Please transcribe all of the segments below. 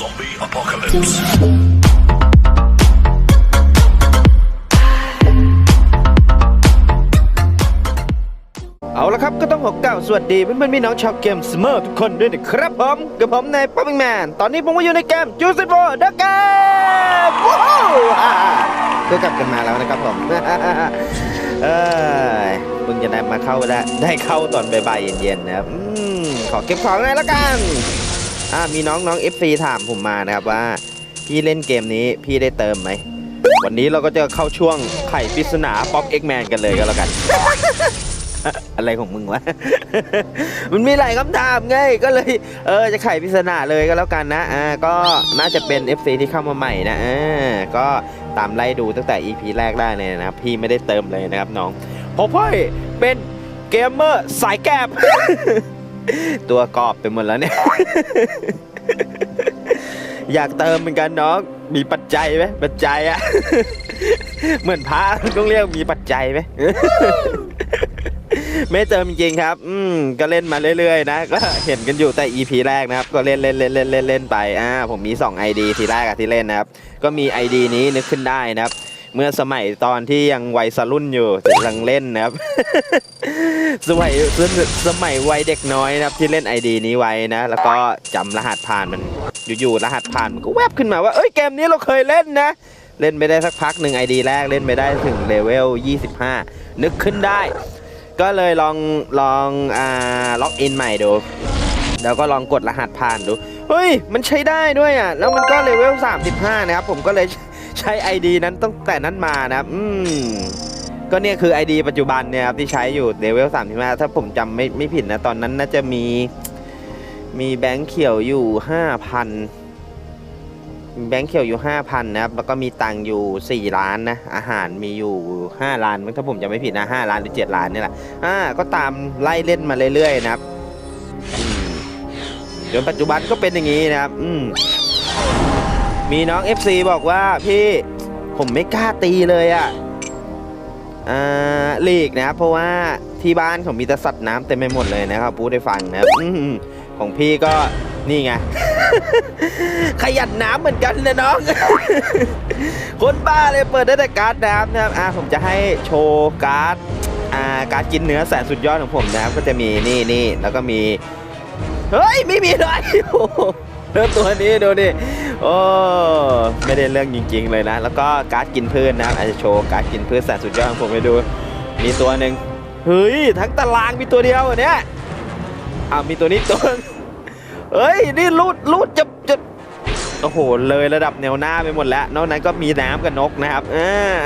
Zombie apocalypse. เอาละครับก็ต้องขอกล่าวสวัสดีเพื่อนๆพี่น้องชาวเกมสเมอร์ทุกคนด้วยนะครับผมกับผมในป๊อปปิ้งแมนตอนนี้ผมก็อยู่ในเกมจูซิโฟเดอะเกมว้าวก็กลับกันมาแล้วนะครับผม เอ้ยเพิ่งจะได้มาเข้าได้ได้เข้าตอนบ่ายๆเย็นๆนะครับอืมขอเก็บของหน่อยละกัน อ่ามีน้องน้อง FC ถามผมมานะครับว่า พี่เล่นเกมนี้พี่ได้เติมไหม วันนี้เราก็จะเข้าช่วงไขปริศนาป๊อปเอ็กแมนกันเลยก็แล้วกัน อะไรของมึงวะ มันมีหลายคำถามไง ก็เลย เออจะไขปริศนาเลยก็แล้วกันนะ อ่า ก็น่าจะเป็น FC ที่เข้ามาใหม่นะ อ่า ก็ตามไล่ดูตั้งแต่ EP แรกได้เลยนะครับ พี่ไม่ได้เติมเลยนะครับน้องเพราะพ่อยเป็นเกมเมอร์สายแกบ ตัวกรอบไปหมดแล้วเนี่ย อยากเติมเหมือนกันน้อง มีปัจจัยไหมปัจจัยอะเหมือนพระต้องเรียกมีปัจจัยไหมไม่เติมจริงครับ อืม ก็เล่นมาเรื่อยๆนะ ก็เห็นกันอยู่แต่ EP แรกนะครับ ก็เล่นเล่นเล่นเล่นเล่นเล่นไป อ่า ผมมี 2 ID ทีแรกกับที่เล่นนะครับ ก็มี ID นี้นึกขึ้นได้นะครับ เมื่อสมัยตอนที่ยังวัยสรุ่นอยู่กำลังเล่นนะครับ สมัยสมัยวัยเด็กน้อยนะครับที่เล่น ID นี้ไว้นะ แล้วก็จำรหัสผ่านมันอยู่ๆรหัสผ่านมันก็แวบขึ้นมาว่าเอ้ยเกมนี้เราเคยเล่นนะ เล่นไปได้สักพักหนึ่ง ID แรกเล่นไปได้ถึงเลเวล 25 นึกขึ้นได้ ก็เลยลองลองอ่าล็อกอินใหม่ดูแล้วก็ลองกดรหัสผ่านดู เฮ้ย มันใช้ได้ด้วยอะ แล้วมันก็เลเวล 35 นะครับ ผมก็เลยใช้ ID นั้นตั้งแต่นั้นมานะครับ อืม ก็เนี่ยคือ ID ปัจจุบันเนี่ยครับที่ใช้อยู่เลเวล35ถ้าผมจำไม่ไม่ผิดนะ ตอนนั้นน่าจะมีมีแบงค์เขียวอยู่5,000มีแบงค์เขียวอยู่5,000นนะครับแล้วก็มีตังค์อยู่4ล้านนะ อาหารมีอยู่5ล้านถ้าผมจำไม่ผิดนะ5ล้านหรือ7ล้านนี่แหละอ่าก็ตามไล่เล่นมาเรื่อยๆนะครับจนปัจจุบันก็เป็นอย่างนี้นะครับ อืมมีน้อง FC บอกว่าพี่ผมไม่กล้าตีเลยอะ่ะ อ่าลีกนะเพราะว่าที่บ้านผมมีแต่สัตว์น้ำเต็มไปหมดเลยนะครับพูดให้ฟังนะครับของพี่ก็นี่ไงขยันน้ำเหมือนกันนะน้อง คนบ้าเลยเปิดได้แต่การ์ดน้ำนะครับอ่าผมจะให้โชว์การ์ดอ่าการ์ดกินเนื้อแสนสุดยอดของผมนะครับก็จะมีนี่นี่แล้วก็มี เฮ้ย ไม่มีเลย โอ้โหเริ่มตัวนี้ดูดิ โอ้ ไม่ได้เรื่องจริง ๆ เลยนะ แล้วก็การ์ดกินพืชนะอาจจะโชว์การ์ดกินพืชแสนสุดยอดของผมไปดู มีตัวหนึ่งเฮ้ย ทั้งตารางมีตัวเดียวเหรอเนี่ยอ้าวมีตัวนี้ตัวเฮ้ย นี่รูดรูดจะจะโอ้โห เลยระดับแนวหน้าไปหมดแล้ว นอกนั้นก็มีน้ำกับนกนะครับอ่า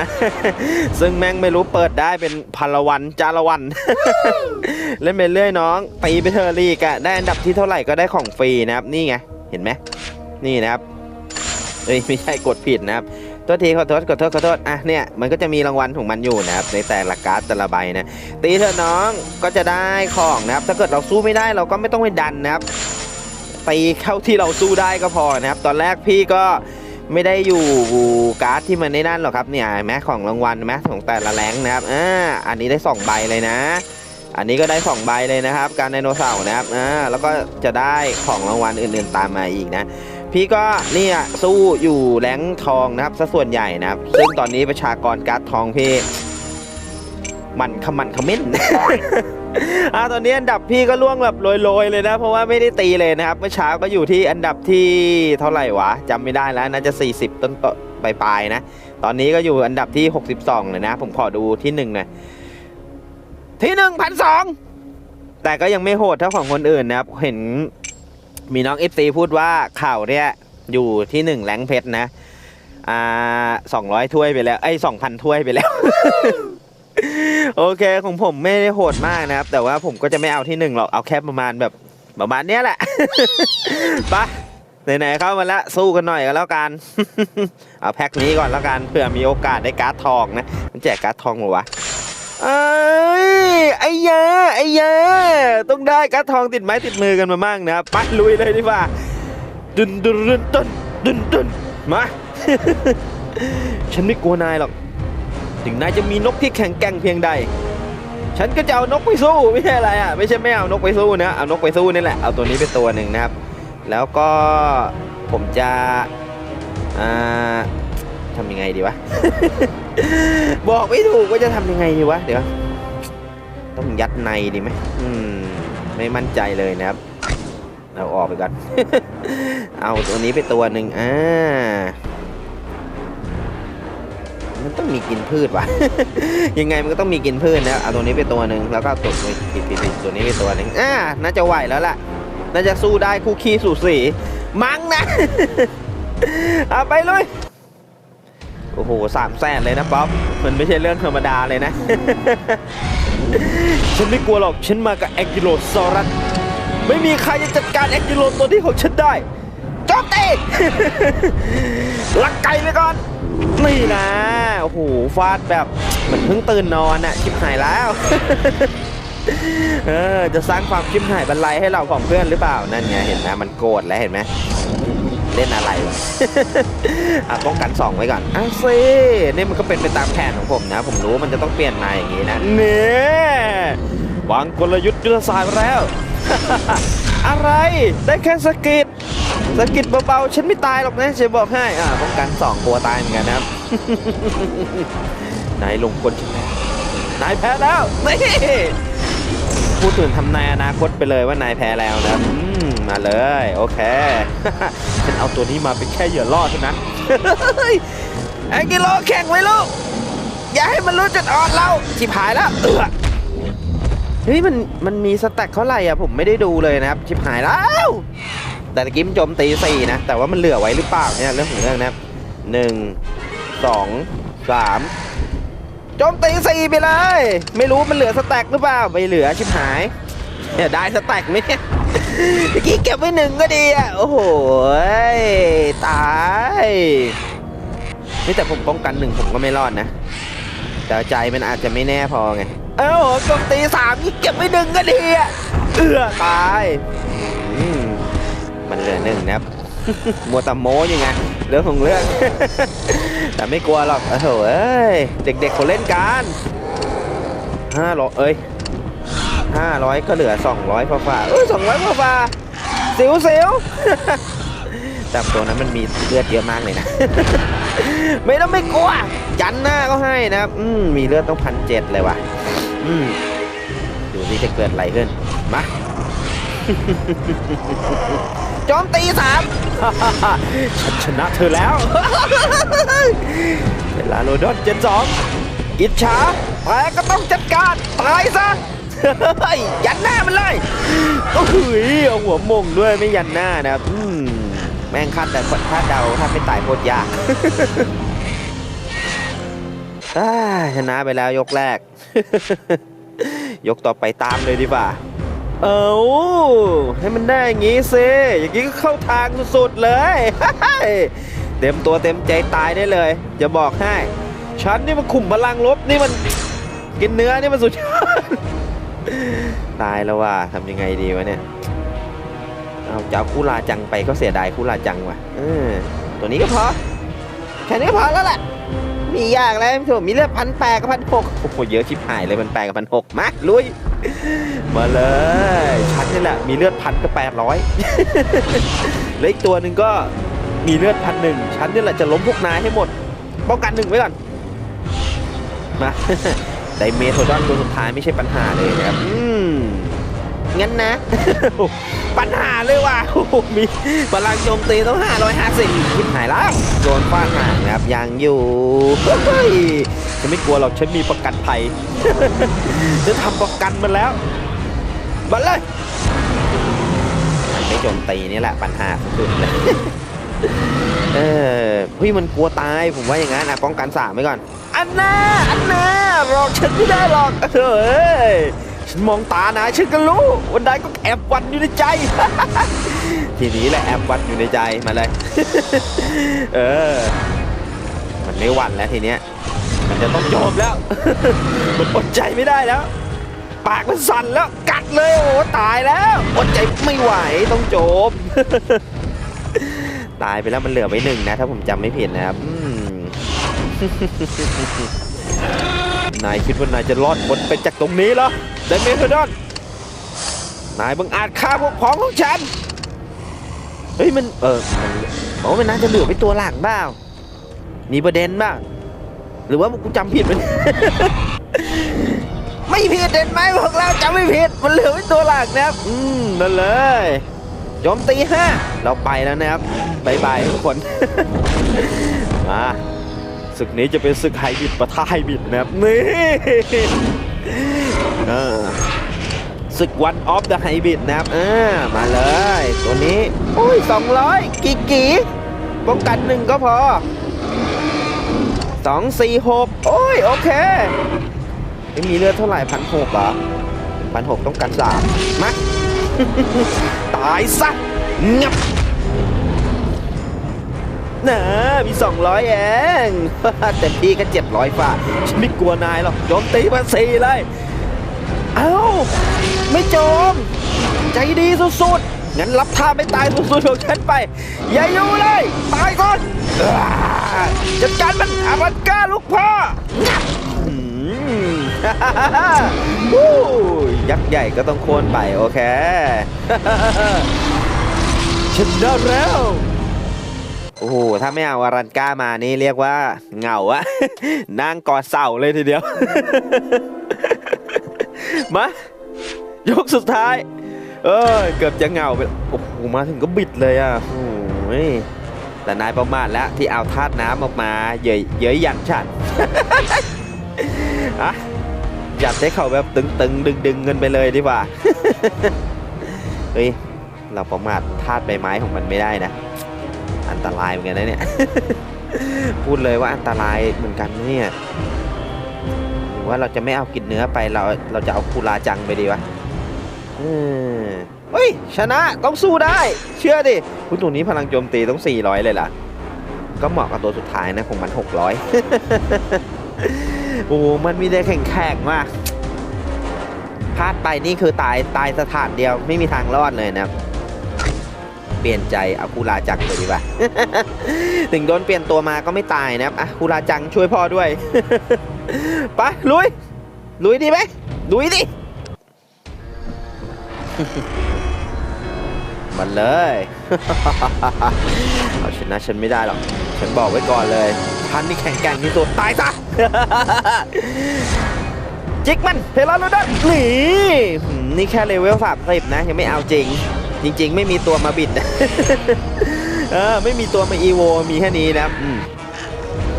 ซึ่งแม่งไม่รู้เปิดได้เป็นพลวันจารวัน เล่นไปเรื่อยน้องตีไปเธอะลีกะได้อันดับที่เท่าไหร่ก็ได้ของฟรีนะครับ นี่ไง เห็นไหมนี่นะครับเอ้ยไม่ใช่กดผิดนะครับโทษทีขอโทษขอโทษขอโทษอะเนี่ยมันก็จะมีรางวัลของมันอยู่นะครับในแต่ละการ์ดแต่ละใบนะตีเถอะน้องก็จะได้ของนะครับ ถ้าเกิดเราสู้ไม่ได้เราก็ไม่ต้องไปดันนะครับตีเข้าที่เราสู้ได้ก็พอนะครับ ตอนแรกพี่ก็ไม่ได้อยู่การ์ดที่มันในนั่นหรอกครับเนี่ยเห็นไหมของรางวัลเห็นไหมของแต่ละแรงนะครับอ่าอันนี้ได้สองใบเลยนะ อันนี้ก็ได้สองใบเลยนะครับ การไดโนเสาร์นะครับอ่าแล้วก็จะได้ของรางวัลอื่นๆตามมาอีกนะ พี่ก็เนี่ยสู้อยู่แรงทองนะครับซะส่วนใหญ่นะครับ ซึ่งตอนนี้ประชากรการ์ดทองพี่มันขมันขมิ้นอ่าตอนนี้อันดับพี่ก็ล่วงแบบโรยๆเลยนะ เพราะว่าไม่ได้ตีเลยนะครับเมื่อเช้าก็อยู่ที่อันดับที่เท่าไหร่วะจำไม่ได้แล้วน่าจะ 40 ต้นๆปลายๆนะ ตอนนี้ก็อยู่อันดับที่ 62เลยนะ ผมขอดูที่หนึ่งหน่อย ที่หนึ่งพันสองแต่ก็ยังไม่โหดเท่าของคนอื่นนะครับ เห็นมีน้องเอฟซีพูดว่าข่าวเนี่ยอยู่ที่หนึ่งแรงเพชรนะ อ่าสองร้อยถ้วยไปแล้วไอ้สองพันถ้วยไปแล้ว โอเคของผมไม่ได้โหดมากนะครับ แต่ว่าผมก็จะไม่เอาที่หนึ่งหรอก เอาแค่ประมาณแบบประมาณเนี้ยแหละไปไหนๆเข้ามาแล้วสู้กันหน่อยก็แล้วกัน เอาแพ็คนี้ก่อนแล้วกันเผื่อมีโอกาสได้การ์ดทองนะมันแจกการ์ดทองเหรอวะเอ้ย ไอ้ยาไอ้ยาต้องได้การ์ดทองติดไม้ติดมือกันมามั่งนะครับไปลุยเลยดีกว่าดุนดุนดุนดุนดุนดุนมาฉันไม่กลัวนายหรอก ถึงนายจะมีนกที่แข็งแกร่งเพียงใด ฉันก็จะเอานกไปสู้ไม่ใช่อะไรอะไม่ใช่ไม่เอานกไปสู้นะเอานกไปสู้นี่แหละเอาตัวนี้เป็นตัวหนึ่งนะครับ แล้วก็ผมจะอ่าทำยังไงดีวะ บอกไม่ถูกว่าจะทำยังไงดีวะเดี๋ยว ต้องยัดในดีไหมอืม ไม่มั่นใจเลยนะครับเราออกไปก่อน เอาตัวนี้ไปตัวหนึ่งอ่า มันต้องมีกินพืชว่ะ ยังไงมันก็ต้องมีกินพืชนะเอาตัวนี้ไปตัวหนึ่งแล้วก็ตัวนี้ปิดปิดปิดตัวนี้ไปตัวหนึ่งอ่า น่าจะไหวแล้วล่ะ น่าจะสู้ได้คู่ขี้สู่สี มั้งนะ เอาไปเลย โอ้โหสามแสนเลยนะป๊อปมันไม่ใช่เรื่องธรรมดาเลยนะ ฉันไม่กลัวหรอก ฉันมากับแองกิโลซอรัสไม่มีใครจะจัดการแองกิโลตัวนี้ของฉันได้โจมตีลักไก่ไปก่อน นี่นะ โอ้โห ฟาดแบบเหมือนเพิ่งตื่นนอนอะชิบหายแล้ว เออ จะสร้างความชิบหายบรรลัยให้เราของเพื่อนหรือเปล่า นั่นไง เห็นไหมมันโกรธแล้วเห็นไหม เล่นอะไรวะอะป้องกันสองไว้ก่อนอะสินี่มันก็เป็นไปตามแผนของผมนะ ผมรู้ว่ามันจะต้องเปลี่ยนมาอย่างนี้นะเนี่ยวางกลยุทธ์ยุทธศาสตร์แล้ว อะไรได้แค่สะกิดสะกิดเบาๆ ฉันไม่ตายหรอกนะจะบอกให้อ่าป้องกันสองตัวตายเหมือนกันนะครับนายลงคนชนะนายแพ้แล้วนี่พูดถึงทำนายอนาคตไปเลยว่านายแพ้แล้วนะอืมมาเลย โอเคฉัน เอาตัวนี้มาเป็นแค่เหยื่อล่อเท่านั้นไอ้กิโลแข่งไว้ลูก อย่าให้มันรู้จุดอ่อนเราชิบหายแล้วเออเฮ้ยมันมันมีสแต็กเท่าไหร่อะผมไม่ได้ดูเลยนะครับชิบหายแล้ว แต่ตะกี้มันโจมตีสี่นะ แต่ว่ามันเหลือไว้หรือเปล่าเนี่ยเรื่องของเรื่องนะครับหนึ่งสองสามโจมตีสี่ไปเลย ไม่รู้มันเหลือสแต็กหรือเปล่าไม่เหลือชิบหายเนี่ยได้สแต็กไหมเนี่ย เมื่อกี้เก็บไว้หนึ่งก็ดีอะ โอ้โห ตายนี่แต่ผมป้องกันหนึ่งผมก็ไม่รอดนะ แต่ใจมันอาจจะไม่แน่พอไง เอ้าโจมตีสามนี่เก็บไว้หนึ่งก็ดีอะ เอือตายมันเหลือหนึ่งนะครับมัวแตะโม้ยังไงเรื่องของเรื่อง แต่ไม่กลัวหรอกโอ้โหเด็กๆเขาเล่นกันห้าหรอเอ้ย ห้าร้อยก็เหลือสองร้อยฟ้าฟ้าเอ้ยสองร้อยฟ้าฟ้าๆสิวสิวแต่ตัวนั้นมันมีเลือดเยอะมากเลยนะ ไม่ต้องไม่กลัวยันหน้าก็ให้นะครับอืมมีเลือดต้องพันเจ็ดเลยว่ะ อืมดูสิจะเกิดอะไรขึ้น มาโจมตีสามฉันชนะเธอแล้ว เวลาโรดอนเจ็ดสองอิจฉาแต่ก็ต้องจัดการ ตายซะ เฮ้ยยันหน้ามันเลยโอ้โหเอาหัวมงด้วยไม่ยันหน้านะครับอืมแม่งคาดแต่คาดเดาถ้าไม่ตายโคตรยากอ่าชนะไปแล้วยกแรก ยกต่อไปตามเลยดีกว่า เอาให้มันได้อย่างงี้สิอย่างงี้ก็เข้าทางสุดๆเลยเต็มตัวเต็มใจตายได้เลยจะบอกให้ฉันนี่มันขุมพลังลบนี่มันกินเนื้อนี่มันสุดยอด ตายแล้วว่ะทำยังไงดีวะเนี่ย เอาเจ้าคูลาจังไปก็เสียดายคูลาจังว่ะเออตัวนี้ก็พอ แค่นี้ก็พอแล้วแหละมียากแล้วพี่ถมีเลือดพันแปดกับพันหกโอ้โหเยอะชิบหายเลยพันแปดกับพันหกมาลุย มาเลยฉันนี่แหละ มีเลือดพันกับแปดร้อยแล้วอีกตัวหนึ่งก็มีเลือดพันหนึ่งฉันนี่แหละจะล้มพวกนายให้หมด ป้องกันหนึ่งไว้ก่อน มา ไดเมโทดอนตัวสุดท้ายไม่ใช่ปัญหาเลยนะครับอืมงั้นนะ ปัญหาเลยว่ะโอ้มีพลังโจมตีต้อง 550คิดหายแล้วโดนฟาดห่างนะครับยังอยู่เฮ้ยฉันไม่กลัวหรอกฉันมีประกันภัยฉันทำประกันมันแล้วมาเลยไม่โจมตีนี่แหละปัญหาสุดๆเลย เออเฮ้ยมันกลัวตายผมว่าอย่างนั้นนะป้องกันสามไว้ก่อน อันน่าอันน่าหลอกฉันไม่ได้หรอกเฮ้ยฉันมองตานาฉันก็รู้วันใดก็แอบวันอยู่ในใจ ทีนี้แหละแอบวันอยู่ในใจมาเลย เออ มันไม่หวันแล้วทีเนี้ยมันจะต้องจมแล้ว มันอดใจไม่ได้แล้ว ปากมันสั่นแล้วกัดเลยโอ้ตายแล้วอดใจไม่ไหวต้องจม ตายไปแล้วมันเหลือไว้หนึ่งนะ ถ้าผมจำไม่ผิดนะครับนายคิดว่านายจะรอดพ้นไปจากตรงนี้เหรอไดเมทดอนนายบังอาจฆ่าพวกพ้องของฉัน เฮ้ยมันเออมันโอ้มันน่าจะเหลือไปตัวหลังบ้ามีประเด็นบ้างหรือว่ากูจำผิดมันไม่ผิดเด็ดไหมพวกเราจำไม่ผิดมันเหลือไว้ตัวหลักนะครับ อืมนั่นเลย โจมตีห้าเราไปแล้วนะครับบายบายทุกคน มาศึกนี้จะเป็นศึกไฮบริดปะทะไฮบริดนะครับนี่เออศึกวันออฟเดอะไฮบริดนะครับอ่ามาเลย ตัวนี้โอ้ย200กี่กี่ป้องกันหนึ่งก็พอ2 4 6โอ้ย โอเค ไม่มีเลือดเท่าไหร่พันหกเหรอพันหกต้องการสามมา ตายซะงับนะมี200เองแต่พี่ก็700ฝ่าฉันไม่กลัวนายหรอกโจมตีมาสี่เลย เอ้า ไม่โจม ใจดีสุดๆ งั้นรับท่าไม่ตายสุดๆของฉันไป อย่าอยู่เลย ตายก่อนจัดการมันอารันก้าลูกพ่อ ยักษ์ใหญ่ก็ต้องโค่นไปโอเคชนะแล้วโอ้โห ถ้าไม่เอาอารันก้ามานี่เรียกว่าเหงาอะนั่งกอดเสาเลยทีเดียว มายกสุดท้าย เออเกือบจะเหงาไป โอ้โห มาถึงก็บิดเลยอะโอ้ยแต่นายประมาทแล้วที่เอาธาตุน้ำออกมา เยยเย้ยยันฉันอะ อยากให้เขาแบบตึงๆ ดึงๆเงินไปเลยดีกว่า เฮ้ย เราประมาทธาตุใบไม้ของมันไม่ได้นะ อันตรายเหมือนกันนะเนี่ย พูดเลยว่าอันตรายเหมือนกันเนี่ยหรือว่าเราจะไม่เอากินเนื้อไปเราเราจะเอาคูราจังไปดีวะเออเฮ้ย ชนะต้องสู้ได้ เชื่อดิคุณตัวนี้พลังโจมตีต้อง 400 เลยล่ะ ก็เหมาะกับตัวสุดท้ายนะของมัน 600 โอ้มันมีได้แข่งแข่งมากพลาดไปนี่คือตายตายสถานเดียวไม่มีทางรอดเลยนะครับเปลี่ยนใจเอาคูราจังเลยดีกว่าถึงโดนเปลี่ยนตัวมาก็ไม่ตายนะครับอะคูราจังช่วยพ่อด้วยไปลุยลุยดีไหมลุยดิมันเลย เอาชนะฉันไม่ได้หรอก ฉันบอกไว้ก่อนเลย ท่านนี่แข็งแกร่งที่สุดตายซะ จิกมันเฮลาโลดันนี่นี่แค่เลเวลสามสิบนะ ยังไม่เอาจริง จริง ๆ ไม่มีตัวมาบิดเออไม่มีตัวมาอีโวมีแค่นี้นะอืม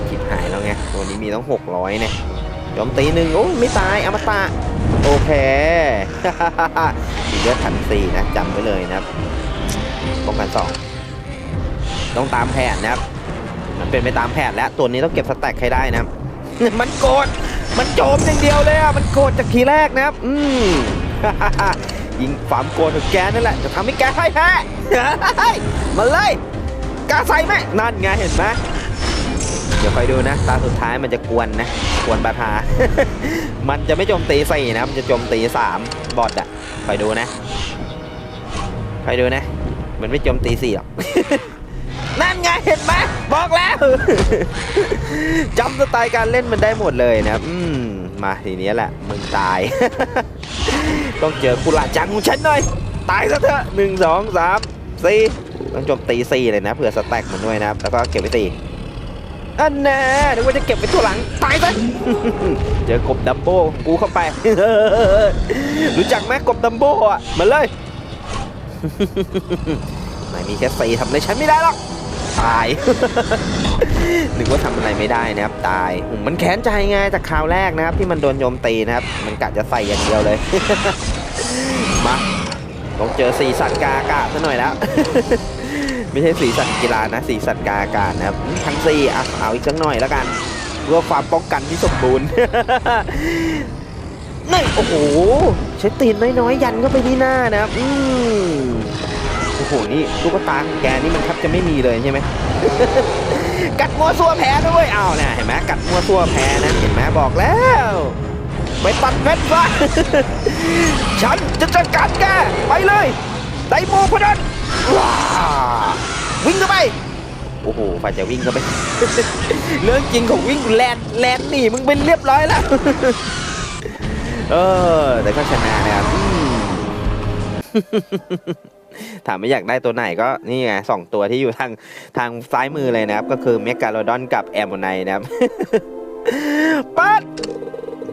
คิดหายแล้วไง ตัวนี้มีต้อง600เนี่ยโจมตีหนึ่งโอ้ไม่ตายอมตะโอเคมีเลือดพันสี่นะจำไว้เลยนะครับป้องกันสองต้องตามแผนนะครับ มันเป็นไปตามแผนแล้วตัวนี้ต้องเก็บสแต็กให้ได้นะมันโกรธมันโจมอย่างเดียวเลยอะมันโกรธจากทีแรกนะครับ อืมยิงความโกรธของแกนั่นแหละจะทำให้แกให้แพ้มาเลยกาใส่ไหมนั่นไงเห็นไหมเดี๋ยวคอยดูนะ ตาสุดท้ายมันจะกวนนะกวนบาทา มันจะไม่โจมตีสี่นะ มันจะโจมตีสามบอดอะคอยดูนะคอยดูนะ มันไม่โจมตีสี่หรอก ไงเห็นไหมบอกแล้วจำสไตล์การเล่นมันได้หมดเลยนะครับอืมมาทีนี้แหละมึงตาย ต้องเจอกุหลาจังของฉันหน่อย ตายซะเถอะหนึ่งสองสามสี่ต้องโจมตีสี่เลยนะเผื่อสแต็กมันด้วยนะครับ แล้วก็เก็บไปตีอันแน่นึกว่าจะเก็บไปตัวหลัง ตายซะเจอกบดัมโบ้กูเข้าไป รู้จักไหมกบดัมโบ้อะมาเลย ไม่มีแค่สี่ทำอะไรฉันไม่ได้หรอก ตาย นึกว่าทำอะไรไม่ได้นะครับ ตาย มันแค้นใจไงจากคราวแรกนะครับ ที่มันโดนโจมตีนะครับ มันกะจะใส่อย่างเดียวเลย มาต้องเจอสีสันกาอากาศซะหน่อยแล้ว ไม่ใช่สีสันกีฬานะ สีสันกาอากาศนะครับ ทั้งสี่อะเอาอีกสักหน่อยแล้วกันเพื่อความป้องกันที่สมบูรณ์นี่โอ้โหใช้ตีนน้อยๆยันเข้าไปที่หน้านะครับ อืม โอ้โหนี่ลูกตาของแกนี่มันแทบจะไม่มีเลยใช่ไหมกัดมัวซัวแพ้ด้วยอ้าวเนี่ยเห็นไหมกัดมัวซัวแพ้นะเห็นไหมบอกแล้วไปตัดเม็ดซะฉันจะจัดการแกไปเลยไดโมพนันว้าวิ่งเข้าไปโอ้โหฝ่ายจะวิ่งเข้าไปเรื่องจริงของวิ่งแลนแลนหนีมึงเป็นเรียบร้อยแล้วเออแต่ก็ชนะนะครับ ถามไม่อยากได้ตัวไหนก็นี่ไงสองตัวที่อยู่ทางทางซ้ายมือเลยนะครับ ก็คือเมกาโลดอนกับแอมโมไนนะครับปัด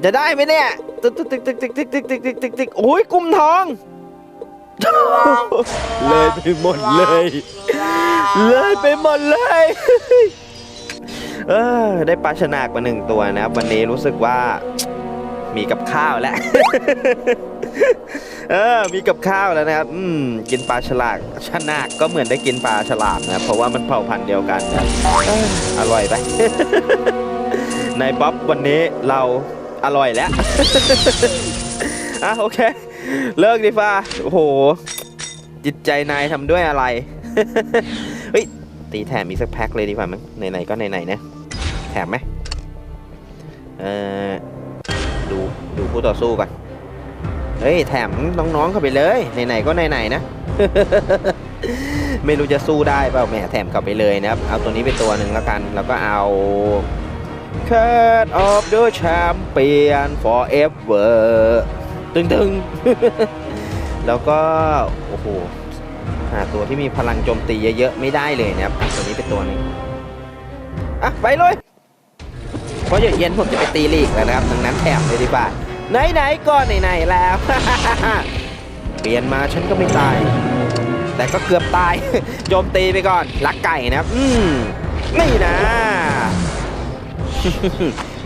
จะได้ไหมเนี่ยตึ๊กตึ๊กตึ๊กตึ๊กตึ๊กตึ๊กตึ๊กตึ๊กตึ๊กตึ๊กโอ้ยกุมทอง เลยไปหมดเลย เลยไปหมดเลยเออได้ปลาชนากมาหนึ่งตัวนะครับ วันนี้รู้สึกว่ามีกับข้าวแล้ว เออมีกับข้าวแล้วนะครับ อืมกินปลาฉลากชนากก็เหมือนได้กินปลาฉลามนะเพราะว่ามันเผ่าพันธุ์เดียวกันนะออร่อยไปในบ๊อบวันนี้เราอร่อยแล้วอะโอเค เลิกดีฟ้าโอ้โห จิตใจนายทำด้วยอะไรเฮ้ยตีแถมอีกสักแพ็คเลยดีกว่ามั้งไหนๆก็ไหนๆนะแถมไหมเออดูดูคู่ต่อสู้ก่อน เฮ้ยแถมน้องๆเข้าไปเลยไหนๆก็ไหนๆนะ ไม่รู้จะสู้ได้เปล่าแหมแถมเข้าไปเลยนะครับ เอาตัวนี้ไปตัวหนึ่งแล้วกัน แล้วก็เอา Cat of the Champion Forever ตึงตึงๆแล้วก็ โอ้โห หาตัวที่มีพลังโจมตีเยอะๆ ไม่ได้เลยนะครับตัวนี้เป็นตัวหนึงอะ ไปเลย เพราะเยวเย็นผมจะไปตีลีกแล้วนะครับ ดังนั้นแถมเลยดีกว่า ไหนๆก็ไหนๆแล้ว เปลี่ยนมาฉันก็ไม่ตาย แต่ก็เกือบตายโจมตีไปก่อนลักไก่นะครับ อืมนี่นะ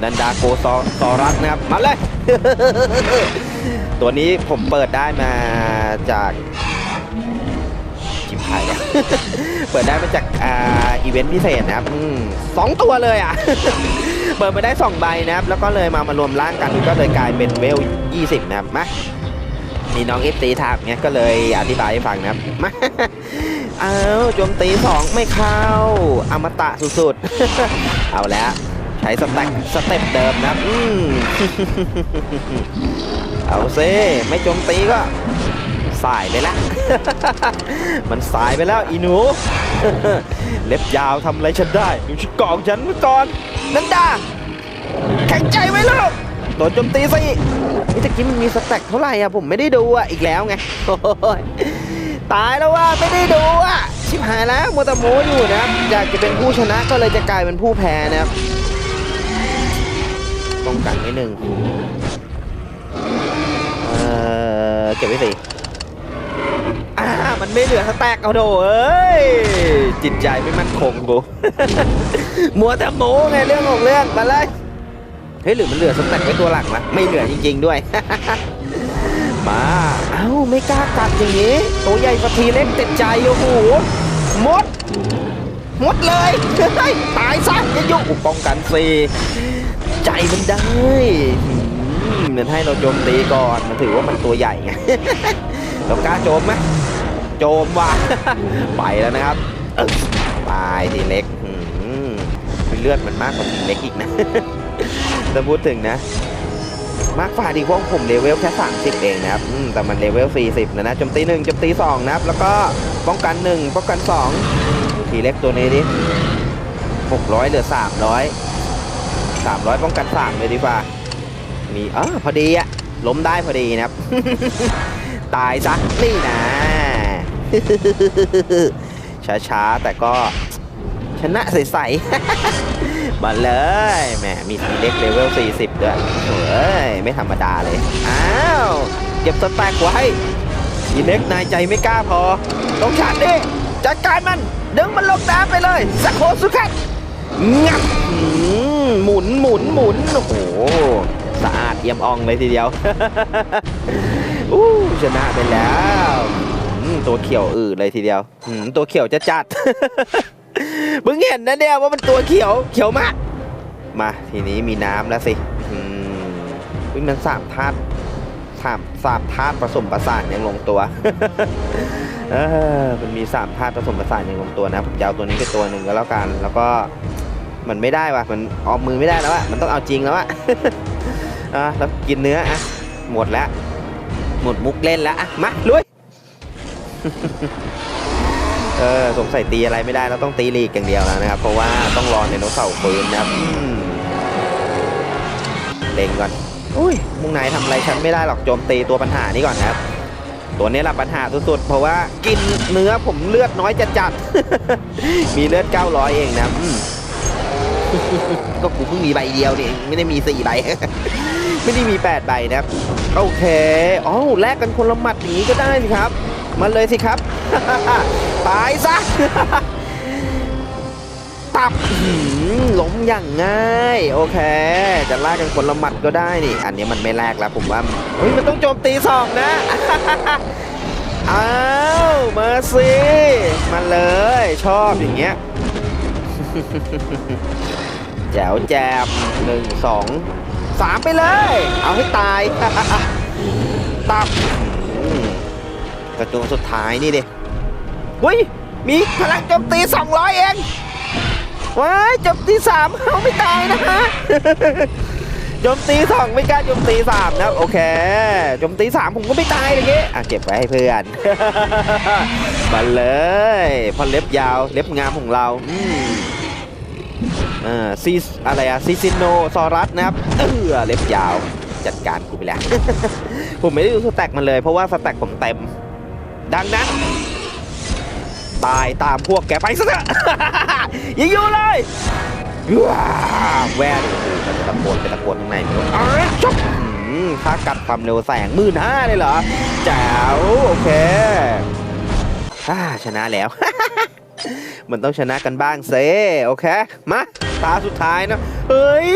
ดันดาโกซอซอรัสนะครับ มาเลย ตัวนี้ผมเปิดได้มาจากจิมพายเนี่ยเปิดได้มาจากอ่าอีเวนต์พิเศษนะครับอืมสองตัวเลยอะ เปิดมาได้2ใบนะครับแล้วก็เลยมามารวมร่างกันก็เลยกลายเป็นเวล 20 นะครับมามีน้องเอฟตีถามเงี้ยก็เลยอธิบายให้ฟังนะครับมาเอาโจมตี2ไม่เข้าอมตะสุดๆ เอาแล้วใช้สแต็กสเต็ปเดิมนะครับอืมเอาซิไม่โจมตีก็สายไปแล้วมันสายไปแล้วอีหนู เล็บยาวทำอะไรฉันได้ดูชุดเกาะของฉันก่อน นันดา แข็งใจไว้ล้วโดนโจมตีซะอีกนี่ตะกี้มันมีสแต็กเท่าไหร่อะผมไม่ได้ดูอะอีกแล้วไงโอ้ยตายแล้วว่าไม่ได้ดูอะชิบหายแล้วมัวแต่โมอยู่นะอยากจะเป็นผู้ชนะก็เลยจะกลายเป็นผู้แพ้นะครับป้องกันนิดนึงเออเก็บไว้สิ มันไม่เหลือสแต็กเอาโถเอ้ย จิตใจไม่มั่นคงกูมัวแต่โมไงเรื่องของเรื่องมาเลยเฮ้ยหรือมันเหลือสแต็กไว้ตัวหลังวะไม่เหลือจริง ๆ ด้วย มาเอ้าไม่กล้ากัดอย่างนี้ ตัวใหญ่กว่าทีเล็กเต็ดใจโอ้โหมดหมดเลยเฮ้ยตายซะจะยุ่ป้องกันสีใจมันได้อืมมันให้เราโจมตีก่อน มันถือว่ามันตัวใหญ่ไง เรากล้าโจมไหม โจมว่ะไปแล้วนะครับตายทีเล็กเลือดมันมากกว่าทีเล็กอีกนะจะพูดถึงนะ มากฝ่าดีกว่าผมเลเวลแค่30 เองนะครับแต่มันเลเวล 40 นะนะจมตีหนึ่งจมตีสองนะครับ แล้วก็ป้องกันหนึ่งป้องกันสองทีเล็กตัวนี้ดิ600เหลือ 300 300 ป้องกัน3เลยดีกว่า มีอ๋อพอดีอะล้มได้พอดีนะครับ ตายซะนี่นะ ช้าๆ แต่ก็ชนะใสๆ มาเลย แหม มีทีเล็กเลเวล 40 ด้วยโอ้ย ไม่ธรรมดาเลย อ้าว เก็บสแต็กไว้ทีเล็กนายใจไม่กล้าพอ ต้องฉันดิ จัดการมัน ดึงมันลงน้ำไปเลย สักโคสุขัดงับหมหมุนหมุนหมุน โอ้โห สะอาดเอี่ยมอ่องเลยทีเดียวอู้ชนะไปแล้ว ตัวเขียวอืดเลยทีเดียวอืมตัวเขียวจะจัดเพิ่งเห็นนะเนี่ยว่ามันตัวเขียวเขียวมาก มาทีนี้มีน้ำแล้วสิอืมมันสามธาตุสามสามธาตุผสมประสานยังลงตัวเออมันมีสามธาตุผสมประสานยังลงตัวนะผมจะเอาตัวนี้ไปตัวหนึ่งก็แล้วกัน แล้วก็มันไม่ได้ว่ะมันออกมือไม่ได้แล้วอะมันต้องเอาจริงแล้วอะอะแล้วกินเนื้ออะหมดแล้วหมดมุกเล่นแล้วอะมาลุย เออสงสัยตีอะไรไม่ได้เราต้องตีลีกอย่างเดียวแล้วนะครับ เพราะว่าต้องรอในโนเสาร์ฟื้นนะครับเล็งก่อนอุ้ยมุงไหนทำอะไรฉันไม่ได้หรอกโจมตีตัวปัญหานี้ก่อนนะครับ ตัวนี้แหละปัญหาสุดๆ เพราะว่ากินเนื้อผมเลือดน้อยจะจัด มีเลือด900เองนะก็กูเพิ่งมีใบเดียวนี่ไม่ได้มีสี่ใบ ไม่ได้มี8ใบนะครับ โอเคอ๋อแลกกันคนละหมัดอย่างนี้ก็ได้สิครับ มาเลยสิครับ ตายซะ ตับหืมล้มอย่างง่าย โอเค จะลากกันคนละหมัดก็ได้นี่ อันนี้มันไม่แลกแล้วผมว่าเฮ้ยมันต้องโจมตีสองนะ อ้าวมาสิมาเลย ชอบอย่างเงี้ยแจ๋วแจมหนึ่งสองสามไปเลย เอาให้ตาย ตับ กระตัวสุดท้ายนี่ดิวุ้ย มีพลังโจมตี 200 เอง ว้ายโจมตี3เอาไม่ตายนะฮะโจมตี2ไม่กล้าโจมตี3นะโอเคโจมตี3ผมก็ไม่ตายเลยเงี้อะเก็บไว้ให้เพื่อนมาเลยพอเล็บยาวเล็บงามของเราอืมอ่าซีอะไรอะซีซินโนซอรัสนะครับเออเล็บยาวจัดการกูไปแล้วผมไม่ได้ดูสแต็กมันเลยเพราะว่าสแต็กผมเต็ม ดังนั้น ตายตามพวกแกไปซะเถอะยิงอยู่เลยว้าวแวร์โอ้โหมันจะตะโกนไปตะโกนข้างในม่รู้อ้าวจบอืมค่ากัดความเร็วแสงมื่นห้าเลยเหรอแจ๋วโอเคชนะแล้ว มันต้องชนะกันบ้างเซโอเค มาตาสุดท้ายนะ เฮ้ย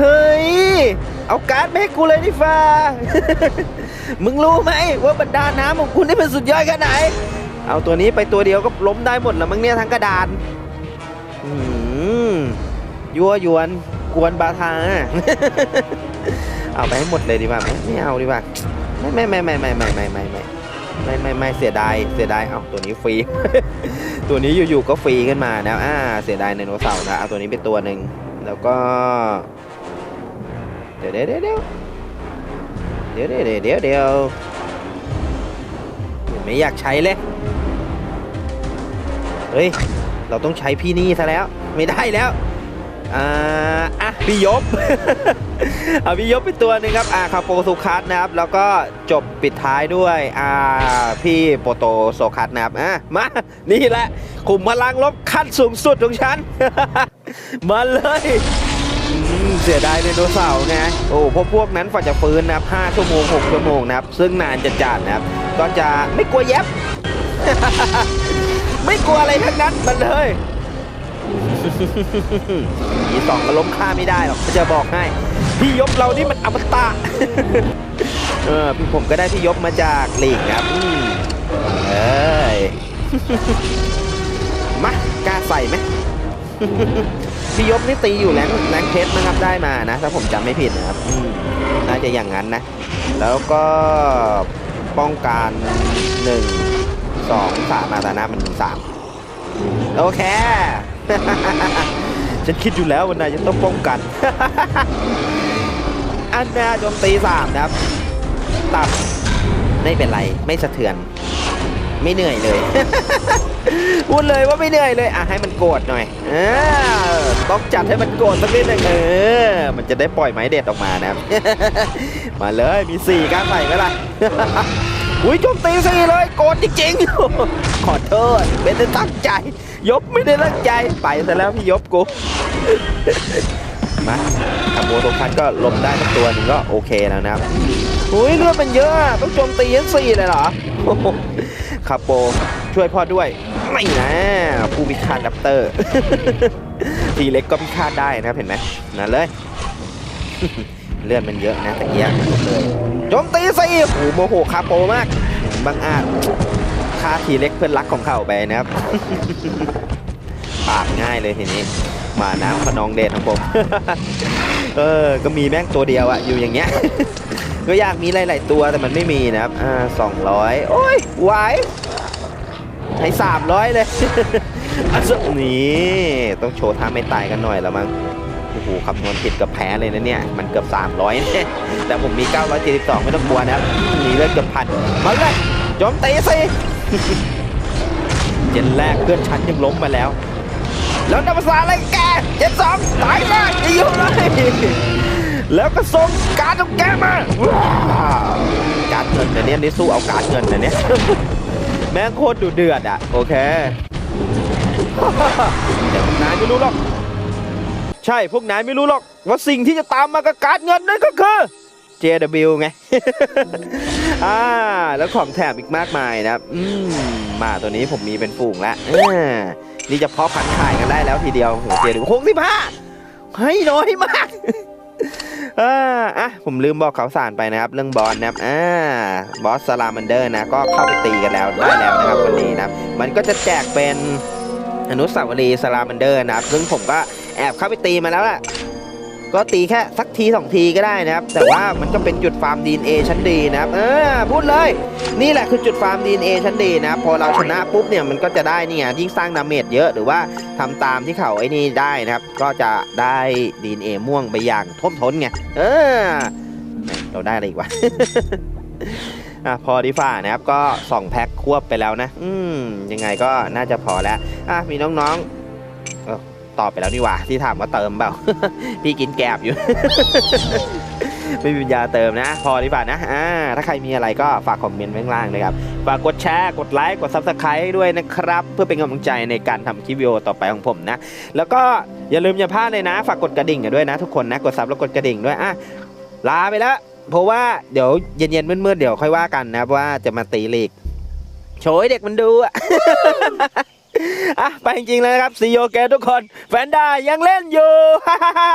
เฮ้ย เอาการ์ดมาให้กูเลยดิฟ้า มึงรู้ไหมว่าบรรดาน้ำของคุณนี่เป็นสุดยอดแค่ไหน เอาตัวนี้ไปตัวเดียวก็ล้มได้หมดแล้วมั้งเนี่ยทั้งกระดานยั่วยวนกวนบาทาเอาไปให้หมดเลยดีกว่าไหมไม่เอาดีกว่าไม่ไม่ไม่ไม่ไม่ไม่ไม่ไม่ไม่ไม่ไม่ไม่เสียดายเสียดายเอาตัวนี้ฟรี ตัวนี้อยู่ๆก็ฟรีขึ้นมานะอ่าเสียดายไดโนเสาร์นะเอาตัวนี้ไปตัวหนึ่งแล้วก็เดี๋ยวเดี๋ยวเดี๋ยว เดี๋ยวเดี๋ยวเดี๋ยวเดี๋ยวไม่อยากใช้เลย เฮ้ย เราต้องใช้พี่นี่ซะแล้ว ไม่ได้แล้วอ่าอะพี่ยบเอาพี่ยบเป็นตัวหนึ่งครับอ่าคาโปสุคัสนะครับ แล้วก็จบปิดท้ายด้วยอ่าพี่โปโตโซคัสนะครับอะมานี่แหละขุมพลังลบขั้นสูงสุดของฉัน มาเลย เสียดายไดโนเสาร์ไงโอ้พวกพวกนั้นฝ่าจะฟื้นนะครับ5ชั่วโมง 6 ชั่วโมงนะครับ ซึ่งนานจะจัดนะครับ ก็จะไม่กลัวแยบ ไม่กลัวอะไรทั้งนั้นมันเลยมีสองก็ล้มค่าไม่ได้หรอกจะบอกให้ พี่ยบเรานี่มันอมตะเออพี่ผมก็ได้พี่ยบมาจากลีกครับเอ้ยมากล้าใส่ไหม พี่ยบนี่ตีอยู่แรงแรงเพชรนะครับได้มานะ ถ้าผมจำไม่ผิดนะครับน่าจะอย่างนั้นนะ แล้วก็ป้องกันหนึ่งสองสามมาตานะมันสามโอเค ฉันคิดอยู่แล้ววันนายจะต้องป้องกัน อันนาโจมตีสามนะครับ ตับไม่เป็นไรไม่สะเทือน ไม่เหนื่อยเลย พูดเลยว่าไม่เหนื่อยเลยอะให้มันโกรธหน่อยเต้องจัดให้มันโกรธสักนิดหนึงเออ มันจะได้ปล่อยไม้เด็ดออกมานะครับ มาเลยมีสี่การใส่ไหมล่ะอุ้ยโจมตีสี่เลยโกรธจริงๆ ขอโทษไม่ได้ตั้งใจ ยบไม่ได้ตั้งใจไปซะแล้วพี่ยบกูมาคาโบตรงพันก็ลมได้สักตัวหนึงก็โอเคแล้วนะครับอุ้ยเลือดมันเยอะต้องโจมตียันสี่เลยเหรอโอ้โหคาโปช่วยพ่อด้วย ไม่นะผู้พิฆาตดับเตอร์ ทีเล็กก็พิฆาตได้นะครับเห็นไหมนั่นเลย เลือดมันเยอะนะตะเกียบเลยโจมตีสิโอ้โหโมโหคาโปมากบางอาจฆ่าทีเล็กเพื่อนรักของเขาไปนะครับปาบง่ายเลยทีนี้มาน้ำขนองเดชของผมเออ ก็มีแม่งตัวเดียวอะอยู่อย่างเงี้ย ก็อยากมีหลาย ๆ ตัวแต่มันไม่มีนะครับ อ่าสองร้อยโอ้ยไหวให้สามร้อยเลย อันนี้ต้องโชว์ท่าไม่ตายกันหน่อยแล้วมั้งโอ้โหคำนวณผิดกับแพ้เลยนะเนี่ย มันเกือบ 300เนี่ยแต่ผมมี 972 ไม่ต้องกลัวนะครับมีเลือดเกือบพันมาเลยโจมตีสิเจนแรกเพื่อนฉันยังล้มมาแล้ว แล้วนับภาษาอะไรแกเจนสองตายมากอยู่เลยแล้วก็ส่งการดของแกมาการ์ดเงินเนี่ยนี่สู้เอาการ์ดเงินเนี่ยแม่งโคตรดูเดือดอะ โอเค เดี๋ยวพวกนายไม่รู้หรอก ใช่พวกนายไม่รู้หรอก ว่าสิ่งที่จะตามมากับการเงินนั่นก็คือ JW ไง อ่า แล้วของแถมอีกมากมายนะครับ อืมมาตัวนี้ผมมีเป็นฝูงแล้วนี่จะเพาะพันธุ์ขายกันได้แล้วทีเดียวโห JW หกสิบห้าให้น้อยมากอ่าอะผมลืมบอกข่าวสารไปนะครับ เรื่องบอลนะครับอ่าบอสซาลามันเดอร์นะ ก็เข้าไปตีกันแล้วได้แล้วนะครับวันนี้นะ มันก็จะแจกเป็น อนุสาวรีย์ซาลามันเดอร์นะครับ ซึ่งผมก็แอบเข้าไปตีมาแล้วแหละก็ตีแค่สักทีสองทีก็ได้นะครับ แต่ว่ามันก็เป็นจุดฟาร์ม DNA ชั้นดีนะครับ เออพูดเลย นี่แหละคือจุดฟาร์ม DNA ชั้นดีนะครับพอเราชนะปุ๊บเนี่ยมันก็จะได้นี่ไงยิ่งสร้างดาเมจเยอะหรือว่าทำตามที่เขาไอ้นี่ได้นะครับ ก็จะได้ DNA ม่วงไปอย่างท่วมท้นไงเออเราได้อะไรอีกวะ อะพอดีฝ่านะครับก็สองแพ็คควบไปแล้วนะ อืมยังไงก็น่าจะพอแล้วอะมีน้องๆตอบไปแล้วนี่หว่า ที่ถามว่าเติมเปล่า พี่กินแกบอยู่ ไม่มีปัญญาเติมนะ พอดีฝ่านะอ่าถ้าใครมีอะไรก็ฝากคอมเมนต์ไว้ข้างล่างนะครับฝากกดแชร์กดไลค์กด Subscribe ด้วยนะครับ เพื่อเป็นกำลังใจในการทำคลิปวิดีโอต่อไปของผมนะ แล้วก็อย่าลืมอย่าพลาดเลยนะ ฝากกดกระดิ่งกันด้วยนะ ทุกคนนะกดซับแล้วกดกระดิ่งด้วยอะลาไปแล้ว เพราะว่าเดี๋ยวเย็นๆมืดๆเดี๋ยวค่อยว่ากันนะว่าจะมาตีลีกโชยเด็กมันดูอะอะไปจริงๆเลยนะครับซีโอเกทุกคน แฟนด้ายังเล่นอยู่ฮ่า